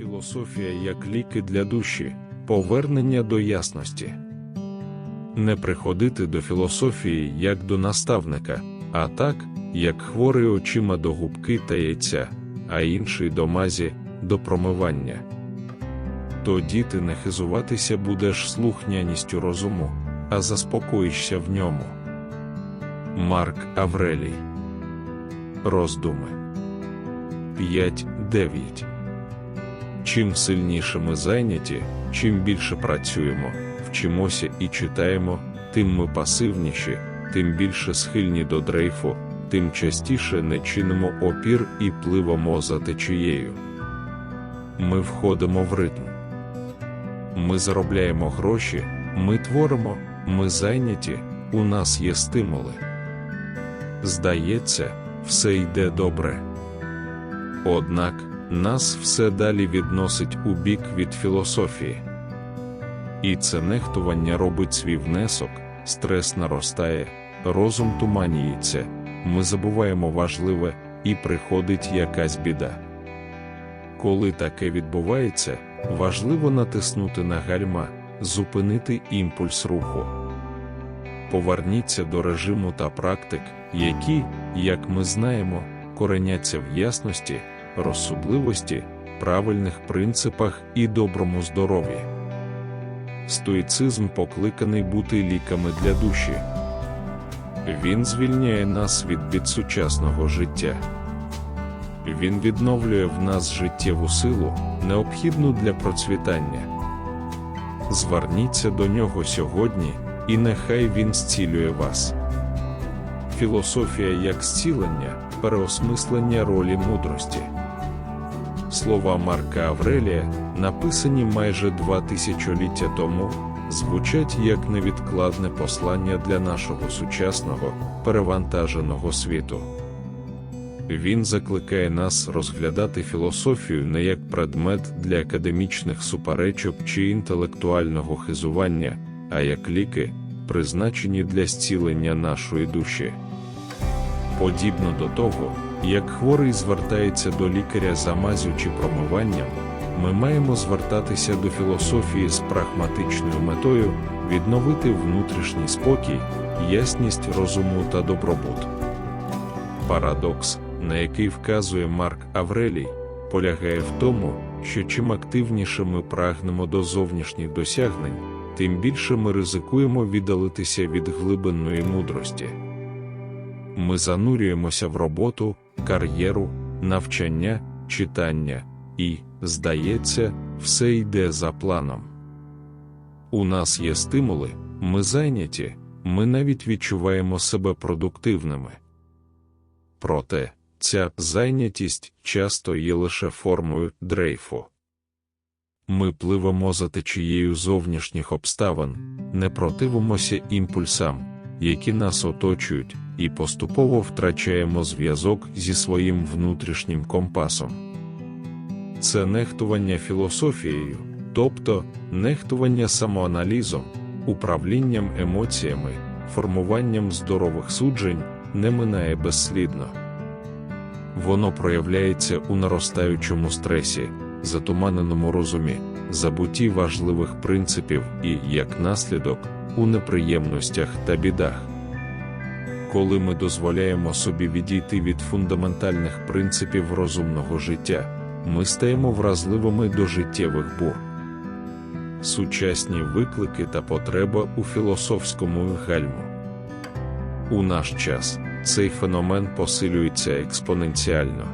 Філософія як ліки для душі, повернення до ясності. Не приходити до філософії як до наставника, а так, як хворий очима до губки та яйця, а інший до мазі, до промивання. Тоді ти не хизуватися будеш слухняністю розуму, а заспокоїшся в ньому. Марк Аврелій Роздуми 5.9 Чим сильніше ми зайняті, чим більше працюємо, вчимося і читаємо, тим ми пасивніші, тим більше схильні до дрейфу, тим частіше не чинимо опір і пливемо за течією. Ми входимо в ритм. Ми заробляємо гроші, ми творимо, ми зайняті, у нас є стимули. Здається, все йде добре. Однак нас все далі відносить у бік від філософії. І це нехтування робить свій внесок, стрес наростає, розум туманіється, ми забуваємо важливе, і приходить якась біда. Коли таке відбувається, важливо натиснути на гальма, зупинити імпульс руху. Поверніться до режиму та практик, які, як ми знаємо, кореняться в ясності, розсудливості, правильних принципах і доброму здоров'ї. Стоїцизм покликаний бути ліками для душі. Він звільняє нас від сучасного життя. Він відновлює в нас життєву силу, необхідну для процвітання. Зверніться до нього сьогодні, і нехай він зцілює вас. Філософія як зцілення, переосмислення ролі мудрості. Слова Марка Аврелія, написані майже два тисячоліття тому, звучать як невідкладне послання для нашого сучасного, перевантаженого світу. Він закликає нас розглядати філософію не як предмет для академічних суперечок чи інтелектуального хизування, а як ліки, призначені для зцілення нашої душі. Подібно до того, як хворий звертається до лікаря за мазю чи промиванням, ми маємо звертатися до філософії з прагматичною метою відновити внутрішній спокій, ясність розуму та добробут. Парадокс, на який вказує Марк Аврелій, полягає в тому, що чим активніше ми прагнемо до зовнішніх досягнень, тим більше ми ризикуємо віддалитися від глибинної мудрості. Ми занурюємося в роботу, кар'єру, навчання, читання, і, здається, все йде за планом. У нас є стимули, ми зайняті, ми навіть відчуваємо себе продуктивними. Проте, ця зайнятість часто є лише формою дрейфу. Ми пливемо за течією зовнішніх обставин, не противимося імпульсам, які нас оточують, і поступово втрачаємо зв'язок зі своїм внутрішнім компасом. Це нехтування філософією, тобто нехтування самоаналізом, управлінням емоціями, формуванням здорових суджень не минає безслідно. Воно проявляється у наростаючому стресі, затуманеному розумі, забутті важливих принципів і, як наслідок, у неприємностях та бідах. Коли ми дозволяємо собі відійти від фундаментальних принципів розумного життя, ми стаємо вразливими до життєвих бур. Сучасні виклики та потреба у філософському гальму. У наш час цей феномен посилюється експоненціально.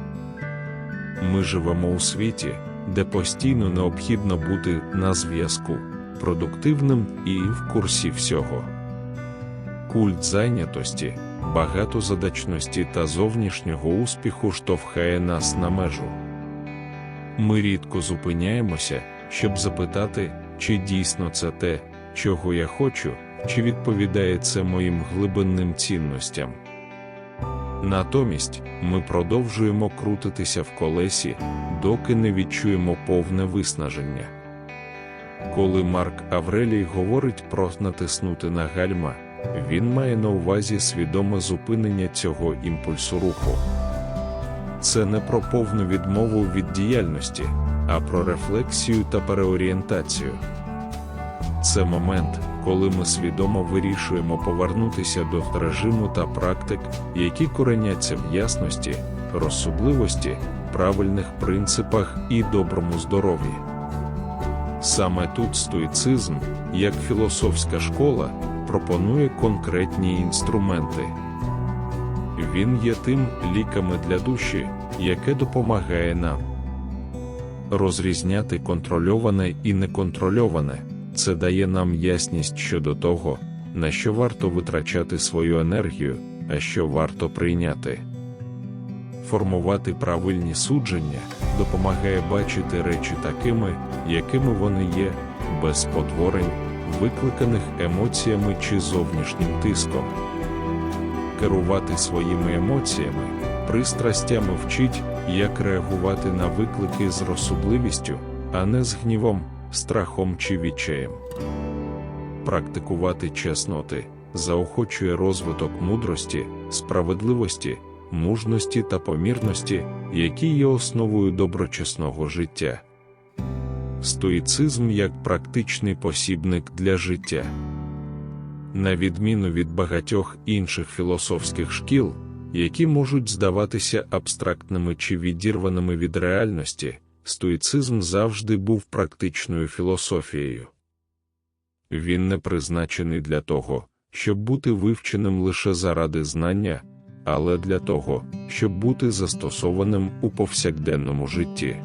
Ми живемо у світі, де постійно необхідно бути на зв'язку, продуктивним і в курсі всього. Культ зайнятості, багатозадачності та зовнішнього успіху штовхає нас на межу. Ми рідко зупиняємося, щоб запитати, чи дійсно це те, чого я хочу, чи відповідає це моїм глибинним цінностям. Натомість ми продовжуємо крутитися в колесі, доки не відчуємо повне виснаження. Коли Марк Аврелій говорить про натиснути на гальма, він має на увазі свідоме зупинення цього імпульсу руху. це не про повну відмову від діяльності, а про рефлексію та переорієнтацію. Це момент, коли ми свідомо вирішуємо повернутися до режиму та практик, які кореняться в ясності, розсудливості, правильних принципах і доброму здоров'ї. Саме тут стоїцизм, як філософська школа, пропонує конкретні інструменти. Він є тим ліками для душі, яке допомагає нам розрізняти контрольоване і неконтрольоване. Це дає нам ясність щодо того, на що варто витрачати свою енергію, а що варто прийняти. Формувати правильні судження допомагає бачити речі такими, якими вони є, без потворень, викликаних емоціями чи зовнішнім тиском. Керувати своїми емоціями, пристрастями вчить, як реагувати на виклики з розсудливістю, а не з гнівом, страхом чи відчаєм. Практикувати чесноти заохочує розвиток мудрості, справедливості, мужності та помірності, які є основою доброчесного життя. Стоїцизм як практичний посібник для життя. На відміну від багатьох інших філософських шкіл, які можуть здаватися абстрактними чи відірваними від реальності, стоїцизм завжди був практичною філософією. Він не призначений для того, щоб бути вивченим лише заради знання, але для того, щоб бути застосованим у повсякденному житті.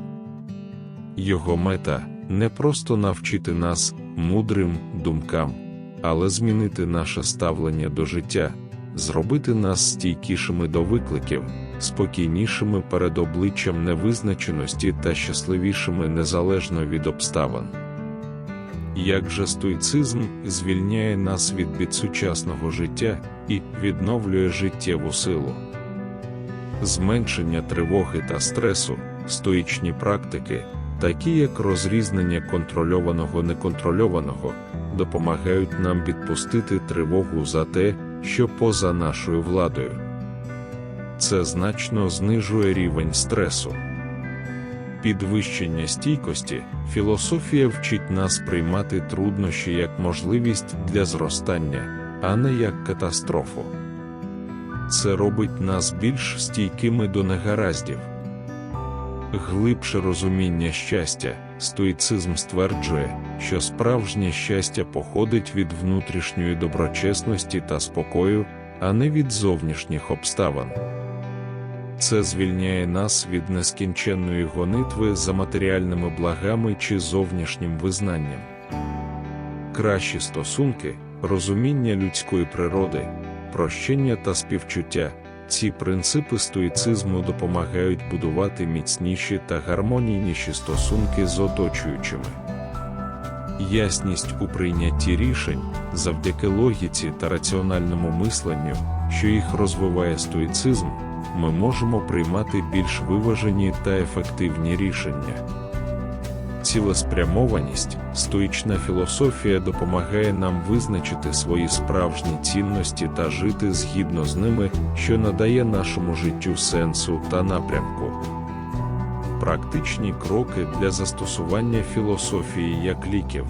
Його мета не просто навчити нас мудрим думкам, але змінити наше ставлення до життя, зробити нас стійкішими до викликів, спокійнішими перед обличчям невизначеності та щасливішими незалежно від обставин. Як же стоїцизм звільняє нас від підсучасного життя і відновлює життєву силу, зменшення тривоги та стресу, стоїчні практики, такі як розрізнення контрольованого неконтрольованого, допомагають нам відпустити тривогу за те, що поза нашою владою. Це значно знижує рівень стресу. Підвищення стійкості, філософія вчить нас приймати труднощі як можливість для зростання, а не як катастрофу. Це робить нас більш стійкими до негараздів. Глибше розуміння щастя, стоїцизм стверджує, що справжнє щастя походить від внутрішньої доброчесності та спокою, а не від зовнішніх обставин. Це звільняє нас від нескінченної гонитви за матеріальними благами чи зовнішнім визнанням. Кращі стосунки, розуміння людської природи, прощення та співчуття. Ці принципи стоїцизму допомагають будувати міцніші та гармонійніші стосунки з оточуючими. Ясність у прийнятті рішень завдяки логіці та раціональному мисленню, що їх розвиває стоїцизм, ми можемо приймати більш виважені та ефективні рішення. Цілеспрямованість, стоїчна філософія допомагає нам визначити свої справжні цінності та жити згідно з ними, що надає нашому життю сенсу та напрямку. Практичні кроки для застосування філософії як ліків.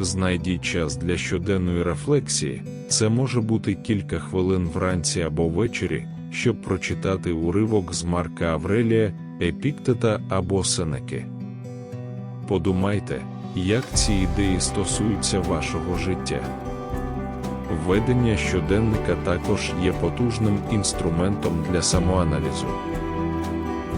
Знайдіть час для щоденної рефлексії, це може бути кілька хвилин вранці або ввечері, щоб прочитати уривок з Марка Аврелія, Епіктета або Сенеки. Подумайте, як ці ідеї стосуються вашого життя. Введення щоденника також є потужним інструментом для самоаналізу.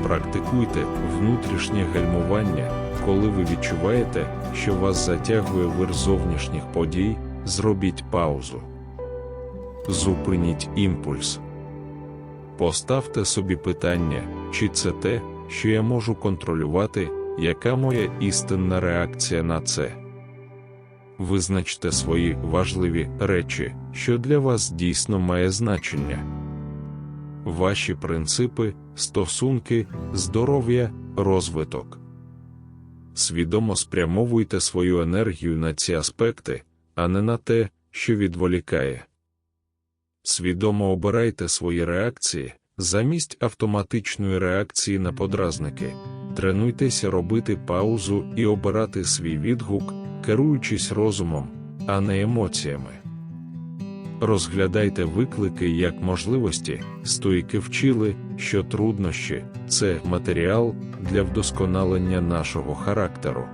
Практикуйте внутрішнє гальмування, коли ви відчуваєте, що вас затягує вир зовнішніх подій, зробіть паузу. Зупиніть імпульс. Поставте собі питання, чи це те, що я можу контролювати, яка моя істинна реакція на це. Визначте свої важливі речі, що для вас дійсно має значення. Ваші принципи, стосунки, здоров'я, розвиток. Свідомо спрямовуйте свою енергію на ці аспекти, а не на те, що відволікає. Свідомо обирайте свої реакції, Замість автоматичної реакції на подразники, тренуйтеся робити паузу і обирати свій відгук, керуючись розумом, а не емоціями. Розглядайте виклики як можливості, стоїки вчили, що труднощі це матеріал для вдосконалення нашого характеру.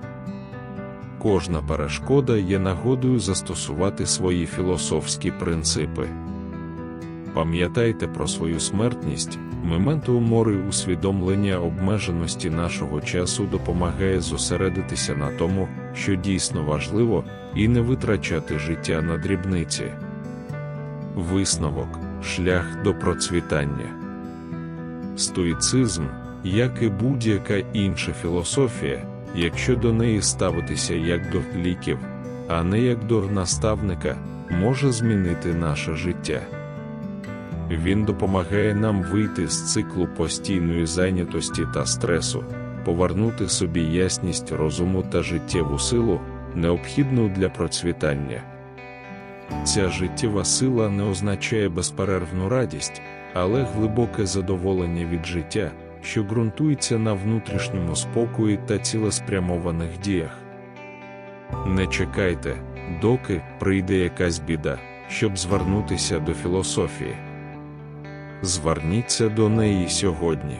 Кожна перешкода є нагодою застосувати свої філософські принципи. Пам'ятайте про свою смертність, мементу мори усвідомлення обмеженості нашого часу допомагає зосередитися на тому, що дійсно важливо, і не витрачати життя на дрібниці. Висновок шлях до процвітання. Стоїцизм, як і будь-яка інша філософія, якщо до неї ставитися як до ліків, а не як до наставника, може змінити наше життя. Він допомагає нам вийти з циклу постійної зайнятості та стресу, повернути собі ясність розуму та життєву силу, необхідну для процвітання. Ця життєва сила не означає безперервну радість, але глибоке задоволення від життя, що ґрунтується на внутрішньому спокої та цілеспрямованих діях. Не чекайте, доки прийде якась біда, щоб звернутися до філософії. Зверніться до неї сьогодні.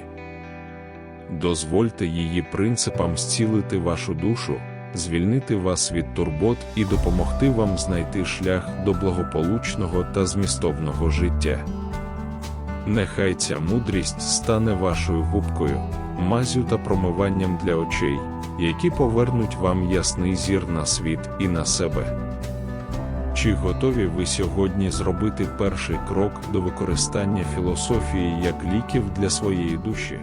Дозвольте її принципам зцілити вашу душу, звільнити вас від турбот і допомогти вам знайти шлях до благополучного та змістовного життя. Нехай ця мудрість стане вашою губкою, мазю та промиванням для очей, які повернуть вам ясний зір на світ і на себе. Чи готові ви сьогодні зробити перший крок до використання філософії як ліків для своєї душі?